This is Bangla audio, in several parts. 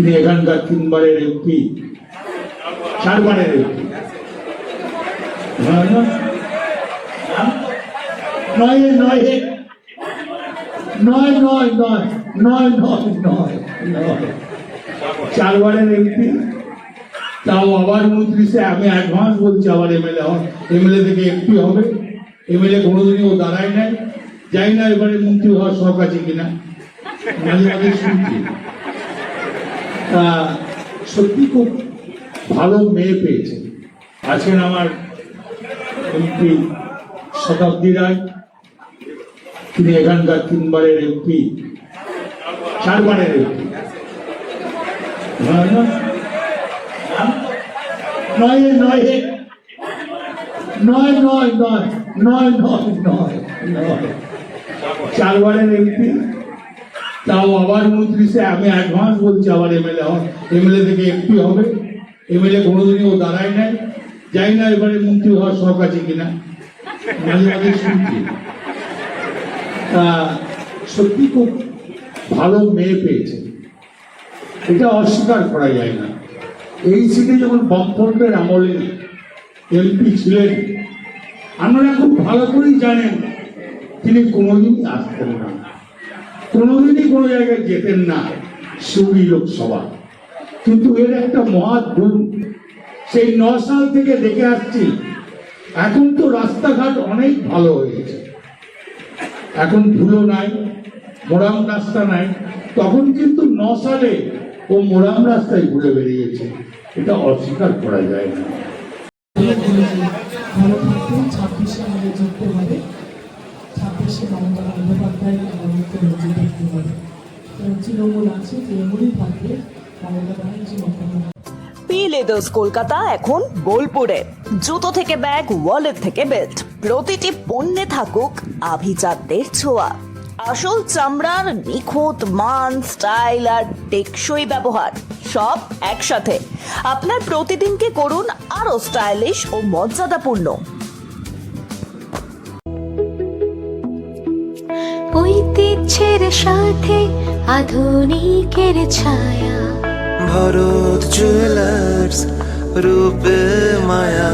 তিনি এখানকার তিনবারের এমপি চারবারের এমপি নয় নয়। নয় নয় নয়। নয় চারবারের এমপি তাও আবার উনত্রিশে আমি অ্যাডভান্স বলছি, আবার এমএলএ এমএলএ থেকে এমপি হবে। এমএলএ কোনোদিনই ও দাঁড়ায় নাই। যাই না এবারে মন্ত্রী হওয়ার শখ আছে কিনা। মাঝে মাঝে শুনছি। সত্যি খুব ভালো মেয়ে পেয়েছে। আছেন আমার এমপি শতাব্দী রায়। তিনি এখানকার তিনবারের এমপি, চারবারের এমপি। নয় নয় নয় নয় নয় নয় নয় নয়। চারবারের এমপি। তাও আবার উনত্রিশে আমি অ্যাডভান্স বলছি, আবার এমএলএ হন এমএলএ থেকে এমপি হবে। এমএলএ কোনোদিনই ও দাঁড়ায় নাই। যাই না এবারে মন্ত্রী হওয়ার শখ আছে কিনা। শুনছি। তা সত্যি খুব ভালো মেয়ে পেয়েছে। এটা অস্বীকার করা যায় না। এই সিটে যখন বামফ্রন্টের আমলে এমপি ছিলেন, আপনারা খুব ভালো করেই জানেন, তিনি কোনোদিনই আসতেন না। কোনোদিনই কোনো জায়গায় যেতেন না। সুবি লোকসভা। কিন্তু এর একটা মহৎ গুণ সেই ন সাল থেকে দেখে আসছি, এখন তো রাস্তাঘাট অনেক ভালো হয়েছে এখন ধুলো নাই, মোরাম রাস্তা নাই। তখন কিন্তু ন সালে ও মোরাম রাস্তায় ঘুরে বেরিয়েছে এটা অস্বীকার করা যায় না। ছাব্বিশে আমাদের জিততে হবে কারণ তৃণমূল আছে, তৃণমূলই থাকবে পি লেদার্স কলকাতা এখন বোলপুরে। জুতো থেকে ব্যাগ ওয়ালেট থেকে বেল্ট প্রতিটি পণ্যে থাকুক আভিজাতদের ছোঁয়া। আসল চামড়ার নিখুঁত মান স্টাইল আর টেকসই ব্যবহার, সব একসাথে। আপনার প্রতিদিনকে করুন আরও স্টাইলিশ ও মর্যাদাপূর্ণ। ঐতিহ্যের সাথে আধুনিকের ছায়া। ভরত জুয়েলার্স রূপে মায়া।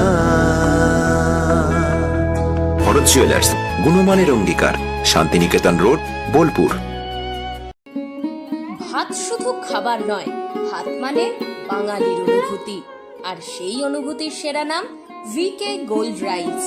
ভরত জুয়েলার্স গুণমানের অঙ্গীকার শান্তিনিকেতন রোড বোলপুর। ভাত শুধু খাবার নয় ভাত মানে বাঙালির অনুভূতি। আর সেই অনুভূতির সেরা নাম V K gold rice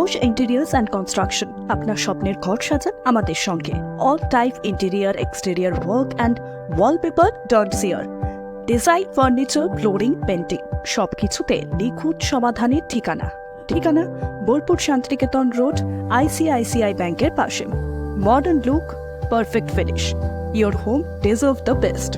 Ghosh interiors and construction আপনার স্বপ্নের ঘর সাজান আমাদের সঙ্গে। All type interior exterior work and wallpaper dot chair design furniture flooring painting সবকিছুতে নিখুঁত সমাধানের ঠিকানা। ঠিকানা বোলপুর শান্তিনিকেতন রোড আইসিআইসিআই ব্যাংকের পাশে। Modern look perfect finish your home deserve the best